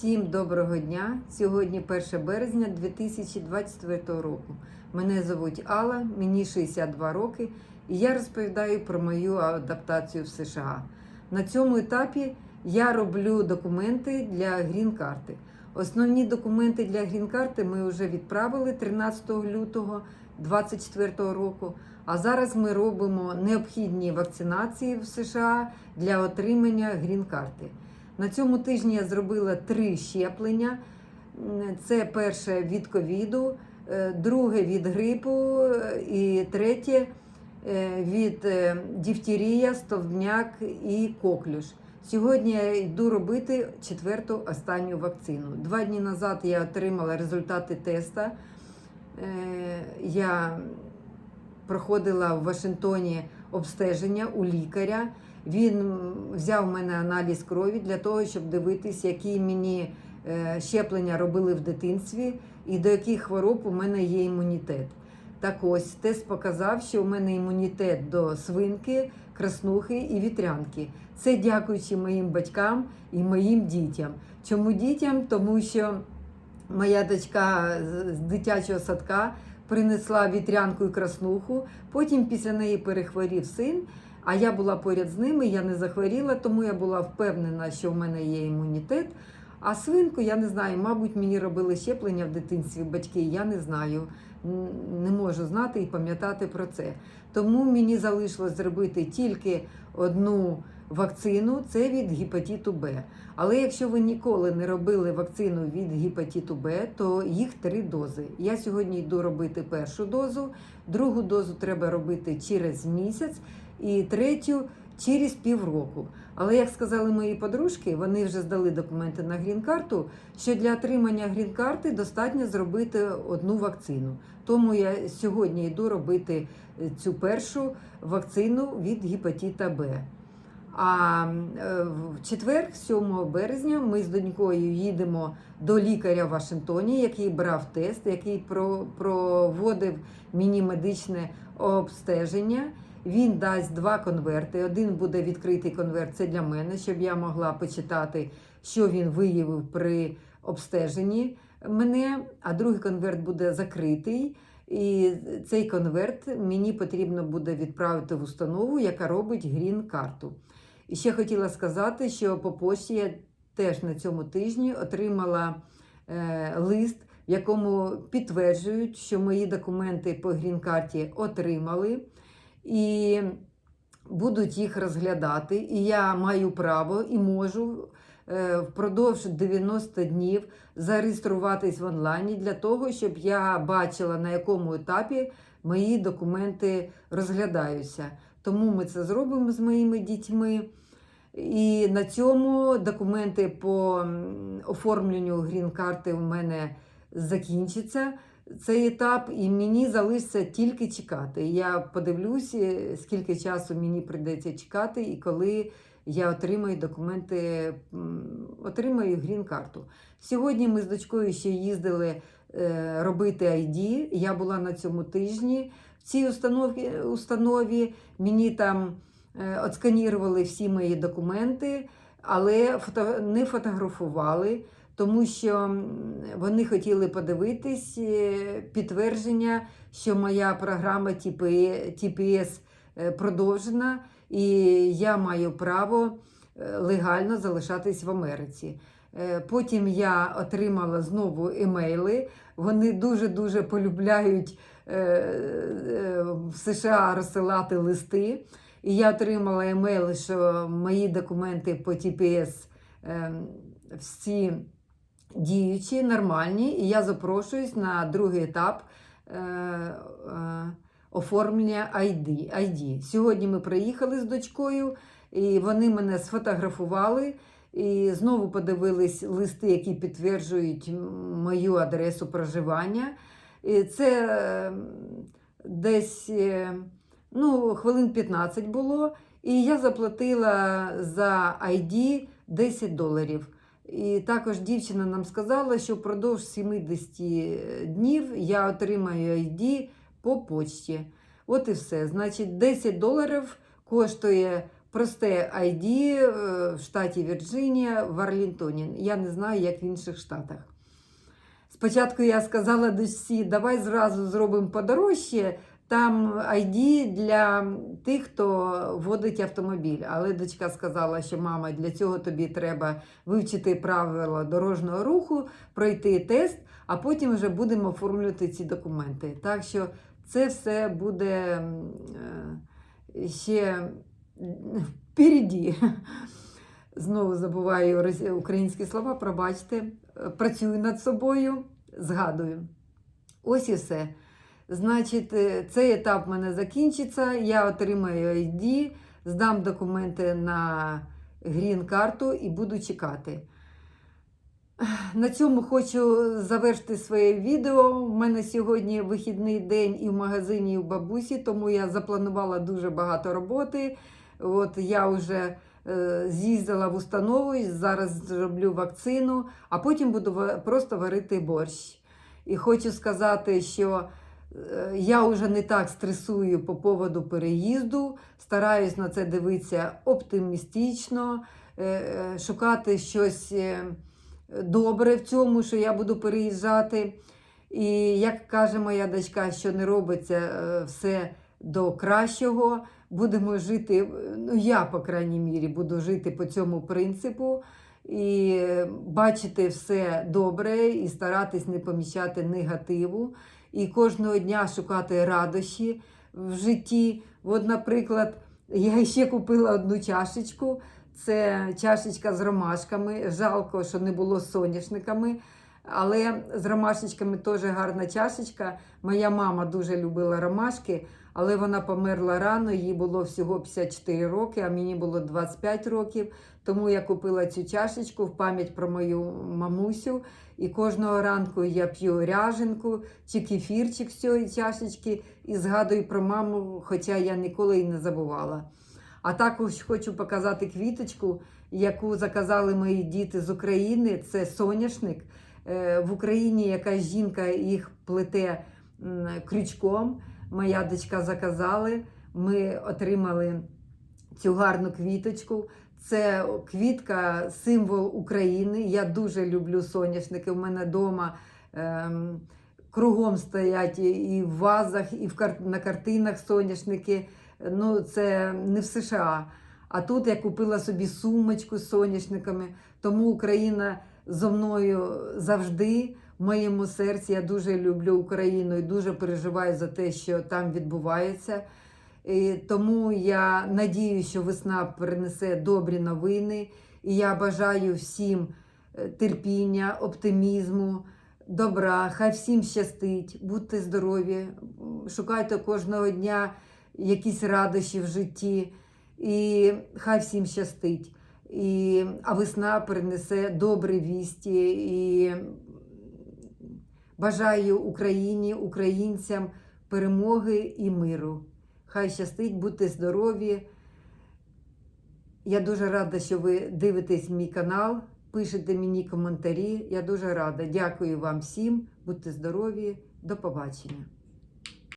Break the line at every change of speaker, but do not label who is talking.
Всім доброго дня! Сьогодні 1 березня 2024 року. Мене звуть Алла, мені 62 роки, і я розповідаю про мою адаптацію в США. На цьому етапі я роблю документи для грін-карти. Основні документи для грін-карти ми вже відправили 13 лютого 2024 року. А зараз ми робимо необхідні вакцинації в США для отримання грін-карти. На цьому тижні я зробила три щеплення. Це перше від ковіду, е, друге від грипу е, і третє е, від дифтерія, стовбняк і коклюш. Сьогодні я йду робити четверту останню вакцину. Два дні назад я отримала результати теста. Я проходила в Вашингтоні обстеження у лікаря. Він взяв у мене аналіз крові для того, щоб дивитись, які мені е, щеплення робили в дитинстві і до яких хвороб у мене є імунітет. Так ось тест показав, що у мене імунітет до свинки, краснухи і вітрянки. Це дякуючи моїм батькам і моїм дітям. Чому дітям? Тому що моя дочка з- з дитячого садка принесла вітрянку і краснуху. Потім після неї перехворів син. А я була поряд з ними, я не захворіла, тому я була впевнена, що в мене є імунітет. А свинку, я не знаю, мабуть, мені робили щеплення в дитинстві батьки, я не знаю, не можу знати і пам'ятати про це. Тому мені залишилось зробити тільки одну вакцину це від гепатиту Б. Але якщо ви ніколи не робили вакцину від гепатиту Б, то їх три дози. Я сьогодні йду робити першу дозу, другу дозу треба робити через місяць і третю через півроку. Але як сказали мої подружки, вони вже здали документи на грін-карту, що для отримання грін-карти достатньо зробити одну вакцину. Тому я сьогодні йду робити е, цю першу вакцину від гепатита Б. А е, в четвер, 7 березня, ми з донькою їдемо до лікаря в Вашингтоні, який брав тест, який про- проводив мені медичне обстеження. Він дасть два конверти. Один буде відкритий конверт, це для мене, щоб я могла почитати, що він виявив при обстеженні мене. А другий конверт буде закритий. І цей конверт мені потрібно буде відправити в установу, яка робить грін-карту. І ще хотіла сказати, що по пошті я теж на цьому тижні отримала е, лист, в якому підтверджують, що мої документи по грін-карті отримали і будуть їх розглядати. І я маю право і можу е, впродовж 90 днів зареєструватись в онлайні для того, щоб я бачила, на якому етапі мої документи розглядаються. Тому ми це зробимо з моїми дітьми. І на цьому документи по оформленню грін-карти в мене закінчаться цей етап, і мені залишиться тільки чекати. Я подивлюсь, е, скільки часу мені прийдеться чекати, і коли я отримаю документи, отримаю грін-карту. Сьогодні ми з дочкою ще їздили е, робити ID. Я була на цьому тижні в цій установі, установі. Мені там отсканірували всі мої документи, але фото, не фотографували, тому що вони хотіли подивитись е, підтвердження, що моя програма TPS е, продовжена, і я маю право е, легально залишатись в Америці. Е, Потім я отримала знову емейли. Вони дуже-дуже полюбляють е, е, в США розсилати листи. І я отримала емейл, що мої документи по TPS е, всі діючі, нормальні, і я запрошуюсь на другий етап е, е, оформлення ID. ID. Сьогодні ми приїхали з дочкою, і вони мене сфотографували. І знову подивились листи, які підтверджують мою адресу проживання. І це е, десь е, ну, хвилин 15 було. І я заплатила за ID 10 доларів. І також дівчина нам сказала, що впродовж 70 днів я отримаю ID по почті. От і все. Значить, 10 доларів коштує просте ID е, в штаті Вірджинія в Арлінтоні. Я не знаю, як в інших штатах. Спочатку я сказала дочці, давай зразу зробимо подорожче, там ID для тих, хто водить автомобіль. Але дочка сказала, що мама, для цього тобі треба вивчити правила дорожнього руху, пройти тест, а потім вже будемо оформлювати ці документи. Так що це все буде е, ще впереді. Знову забуваю українські слова, пробачте. Працюю над собою, згадую. Ось і все. Значить, е, цей етап в мене закінчиться. Я отримаю ID, здам документи на грін-карту і буду чекати. На цьому хочу завершити своє відео. У мене сьогодні вихідний день і в магазині, і в бабусі, тому я запланувала дуже багато роботи. От я вже е, з'їздила в установу, зараз зроблю вакцину, а потім буду просто варити борщ. І хочу сказати, що я вже не так стресую по поводу переїзду, стараюсь на це дивитися оптимістично, е, е, шукати щось е, добре в цьому, що я буду переїжджати. І як каже моя дочка, що не робиться е, все до кращого, будемо жити, ну я, по крайній мірі, буду жити по цьому принципу і е, бачити все добре і старатись не поміщати негативу, і кожного дня шукати радощі в житті. От, наприклад, я ще купила одну чашечку. Це чашечка з ромашками. Жалко, що не було з соняшниками. Але з ромашечками теж гарна чашечка. Моя мама дуже любила ромашки, але вона померла рано, їй було всього 54 роки, а мені було 25 років. Тому я купила цю чашечку в пам'ять про мою мамусю. І кожного ранку я п'ю ряженку чи кефірчик з цієї чашечки і згадую про маму, хоча я ніколи і не забувала. А також хочу показати квіточку, яку заказали мої діти з України. Це соняшник. Е, В Україні якась жінка їх плете крючком. Моя дочка заказали. Ми отримали цю гарну квіточку. Це квітка, символ України. Я дуже люблю соняшники. У мене вдома ем, кругом стоять і- в вазах, і в кар... на картинах соняшники. Ну, це не в США. А тут я купила собі сумочку з соняшниками. Тому Україна зо мною завжди в моєму серці. Я дуже люблю Україну і дуже переживаю за те, що там відбувається. І тому я надію, що весна принесе добрі новини. І я бажаю всім е, терпіння, оптимізму, добра. Хай всім щастить, будьте здорові, шукайте кожного дня якісь радощі в житті. І хай всім щастить. І, а весна принесе добрі вісті. І бажаю Україні, українцям перемоги і миру. Хай щастить, будьте здорові. Я дуже рада, що ви дивитесь мій канал, пишете мені коментарі. Я дуже рада. Дякую вам всім. Будьте здорові. До побачення.